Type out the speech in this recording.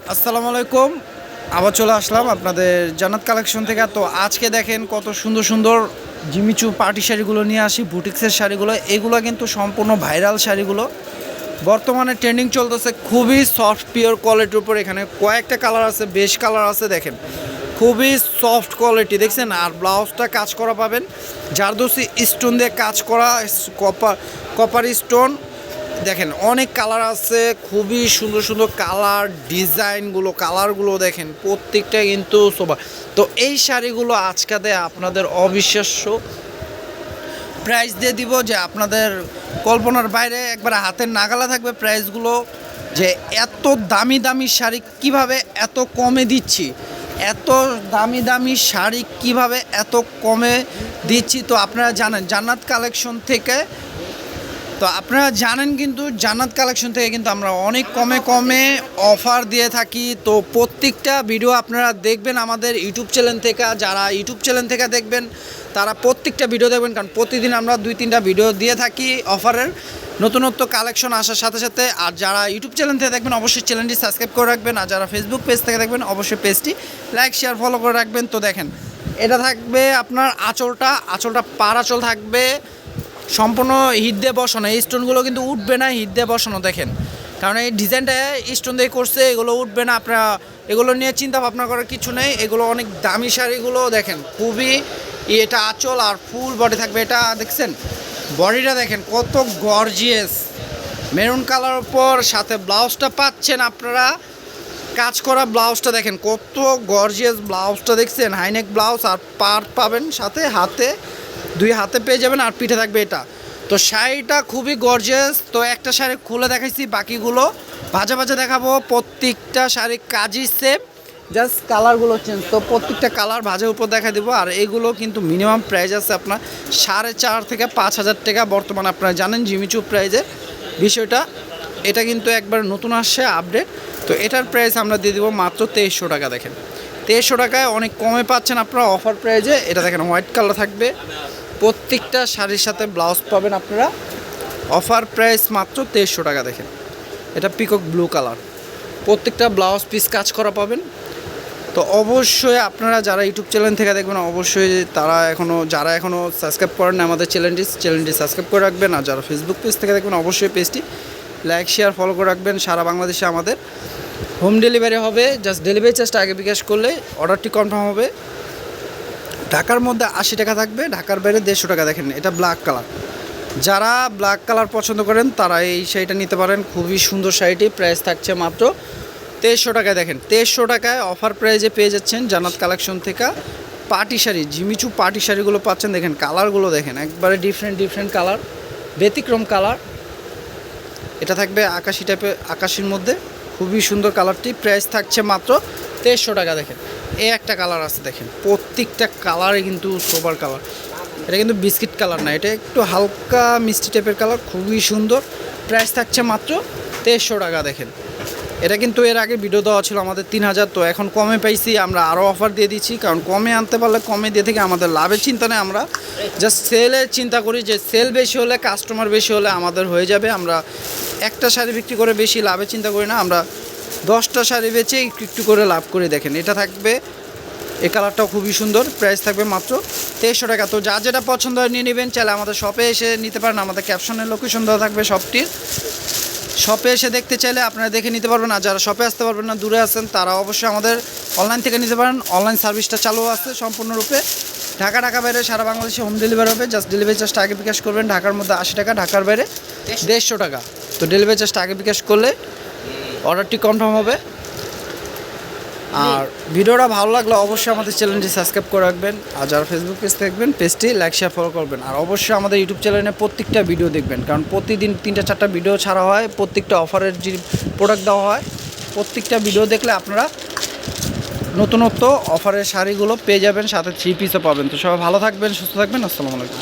আসসালামু আলাইকুম। আবার চলে আসলাম আপনাদের জান্নাত কালেকশন থেকে। তো আজকে দেখেন কত সুন্দর সুন্দর জিমিচু পার্টি শাড়িগুলো নিয়ে আসি, বুটিক্সের শাড়িগুলো। এগুলো কিন্তু সম্পূর্ণ ভাইরাল শাড়িগুলো। বর্তমানে ট্রেন্ডিং চলতেছে খুবই সফট পিওর কোয়ালিটির উপর। এখানে কয়েকটা কালার আছে, বেশ কালার আছে, দেখেন। খুবই সফট কোয়ালিটি দেখছেন? আর ব্লাউজটা কাজ করা পাবেন। জারদোসি স্টোন দিয়ে কাজ করা কপার কপার স্টোন দেখেন, অনেক কালার আছে, খুবই সুন্দর সুন্দর কালার ডিজাইনগুলো কালারগুলো দেখেন, প্রত্যেকটা কিন্তু শোভা তো এই শাড়িগুলো আজকাতে আপনাদের অবিশ্বাস্য প্রাইস দিয়ে দিব যে আপনাদের কল্পনার বাইরে একবার হাতের নাগালা থাকবে প্রাইসগুলো যে এত দামি দামি শাড়ি কীভাবে এত কমে দিচ্ছি? এত দামি দামি শাড়ি কীভাবে এত কমে দিচ্ছি? তো আপনারা জানেন, জান্নাত কালেকশন থেকে তো আপনারা জানেন কিন্তু জান্নাত কালেকশন থেকে কিন্তু আমরা অনেক কমে কমে অফার দিয়ে থাকি। তো প্রত্যেকটা ভিডিও আপনারা দেখবেন আমাদের ইউটিউব চ্যানেল থেকে। যারা ইউটিউব চ্যানেল থেকে দেখবেন, তারা প্রত্যেকটা ভিডিও দেখবেন, কারণ প্রতিদিন আমরা দুই, তিনটা ভিডিও দিয়ে থাকি অফারের নতুনত্ব কালেকশন আসার সাথে সাথে, আর যারা ইউটিউব চ্যানেল থেকে দেখবেন, অবশ্যই চ্যানেলটি সাবস্ক্রাইব করে রাখবেন। আর যারা ফেসবুক পেজ থেকে দেখবেন, অবশ্যই পেজটি লাইক শেয়ার ফলো করে রাখবেন। তো দেখেন, এটা থাকবে আপনার আঁচলটা আঁচলটা পার আঁচল থাকবে সম্পূর্ণ হিট দিয়ে বসানো, এই স্টোনগুলো কিন্তু উঠবে না, হিট দিয়ে বসানো দেখেন। কারণ এই ডিজাইনটা স্টোন দিয়ে করছে, এগুলো উঠবে না, আপনারা এগুলো নিয়ে চিন্তা ভাবনা করার কিছু নেই। এগুলো অনেক দামি শাড়িগুলো দেখেন, খুবই এটা আঁচল আর ফুল বডি থাকবে, এটা দেখছেন? বডিটা দেখেন, কত গর্জিয়াস মেরুন কালার উপর সাথে ব্লাউজটা পাচ্ছেন আপনারা। কাজ করা ব্লাউজটা দেখেন, কত গর্জিয়াস ব্লাউজটা, দেখছেন? হাইনেক ব্লাউজ আর পার পাবেন সাথে, হাতে। দুই হাতে পেয়ে যাবেন আর পিঠে থাকবে এটা। তো শাড়িটা খুবই গর্জেস তো একটা শাড়ি খুলে দেখাইছি বাকিগুলো। ভাজা ভাজা দেখাবো। প্রত্যেকটা শাড়ি কাজই সেম জাস্ট কালারগুলো চেঞ্জ তো প্রত্যেকটা কালার ভাজের উপর দেখা দেবো। আর এগুলো কিন্তু মিনিমাম প্রাইস আছে আপনার সাড়ে চার থেকে পাঁচ হাজার টাকা। বর্তমানে আপনারা জানেন জিমিচু প্রাইজে বিষয়টা, এটা কিন্তু একবার নতুন আসছে আপডেট তো এটার প্রাইস আমরা দিয়ে দেবো মাত্র তেইশশো টাকা, দেখেন। তেইশশো টাকায় অনেক কমে পাচ্ছেন আপনারা অফার প্রাইজে এটা দেখেন হোয়াইট কালার থাকবে। প্রত্যেকটা শাড়ির সাথে ব্লাউজ পাবেন আপনারা। অফার প্রাইস মাত্র তেইশশো টাকা দেখেন। এটা পিকক ব্লু কালার প্রত্যেকটা ব্লাউজ পিস কাজ করা পাবেন। তো অবশ্যই আপনারা যারা ইউটিউব চ্যানেল থেকে দেখবেন, অবশ্যই তারা এখনও যারা এখনও সাবস্ক্রাইব করেন আমাদের চ্যানেলটি চ্যানেলটি সাবস্ক্রাইব করে রাখবেন। আর যারা ফেসবুক পেজ থেকে দেখবেন, অবশ্যই পেজটি লাইক শেয়ার ফলো করে রাখবেন। সারা বাংলাদেশে আমাদের হোম ডেলিভারি হবে। জাস্ট ডেলিভারি চার্জটা আগে বিকাশ করলে অর্ডারটি কনফার্ম হবে। ঢাকার মধ্যে আশি টাকা থাকবে, ঢাকার বাইরে দেড়শো টাকা। দেখেন, এটা ব্ল্যাক কালার যারা ব্ল্যাক কালার পছন্দ করেন তারা এই শাড়িটা নিতে পারেন। খুবই সুন্দর শাড়িটি প্রাইস থাকছে মাত্র তেইশশো টাকায়। দেখেন, তেইশশো টাকায় অফার প্রাইজে পেয়ে যাচ্ছেন জান্নাত কালেকশন থেকে পার্টি শাড়ি জিমিচু পার্টি শাড়িগুলো পাচ্ছেন। দেখেন কালারগুলো দেখেন, একবারে ডিফারেন্ট ডিফারেন্ট কালার ব্যতিক্রম কালার এটা থাকবে আকাশি টাইপের আকাশির মধ্যে। খুবই সুন্দর কালারটি। প্রাইস থাকছে মাত্র তেইশশো টাকা, দেখেন। এই একটা কালার আছে, দেখেন। প্রত্যেকটা কালারে কিন্তু সোবার কালার। এটা কিন্তু বিস্কিট কালার না, এটা একটু হালকা মিষ্টি টাইপের কালার, খুবই সুন্দর। প্রাইস থাকছে মাত্র তেইশশো টাকা, দেখেন। এটা কিন্তু এর আগে ভিডিও দেওয়া ছিল আমাদের তিন হাজার, তো এখন কমে পাইছি, আমরা আরও অফার দিয়ে দিচ্ছি, কারণ কমে আনতে পারলে কমে দিয়ে থেকে আমাদের লাভের চিন্তা নেই, আমরা জাস্ট সেলের চিন্তা করি যে সেল বেশি হলে কাস্টমার বেশি হলে আমাদের হয়ে যাবে, আমরা একটা শাড়ি বিক্রি করে বেশি লাভের চিন্তা করি না আমরা দশটা শাড়ি বেচে একটু একটু করে লাভ করে দেখেন। এটা থাকবে এই কালারটাও খুবই সুন্দর প্রাইস থাকবে মাত্র তেইশশো টাকা। তো যা যেটা পছন্দ হয় নিয়ে নেবেন চাইলে আমাদের শপে এসে নিতে পারেন আমাদের ক্যাপশনের লোকেশন দেওয়া থাকবে শপটির শপে এসে দেখতে চাইলে আপনারা দেখে নিতে পারবেন আর যারা শপে আসতে পারবেন না দূরে আছেন তারা অবশ্যই আমাদের অনলাইন থেকে নিতে পারেন। অনলাইন সার্ভিসটা চালু আছে সম্পূর্ণরূপে। ঢাকা ঢাকা বাইরে সারা বাংলাদেশে হোম ডেলিভারি হবে জাস্ট ডেলিভারি চার্জটা আগে বিকাশ করবেন ঢাকার মধ্যে আশি টাকা ঢাকার বাইরে দেড়শো টাকা। তো ডেলিভারি চার্জটা আগে বিকাশ করলে অর্ডারটি কনফার্ম হবে। আর ভিডিওটা ভালো লাগলে অবশ্যই আমাদের চ্যানেলটি সাবস্ক্রাইব করে রাখবেন। আর যারা ফেসবুক পেজ দেখবেন পেজটি লাইক শেয়ার ফলো করবেন। আর অবশ্যই আমাদের ইউটিউব চ্যানেলে প্রত্যেকটা ভিডিও দেখবেন। কারণ প্রতিদিন তিনটা চারটা ভিডিও ছাড়া হয় প্রত্যেকটা অফারের যে প্রোডাক্ট দেওয়া হয় প্রত্যেকটা ভিডিও দেখলে আপনারা নতুনত্ব অফারের শাড়িগুলো পেয়ে যাবেন সাথে থ্রি পিসও পাবেন। তো সবাই ভালো থাকবেন সুস্থ থাকবেন। আসসালামু আলাইকুম।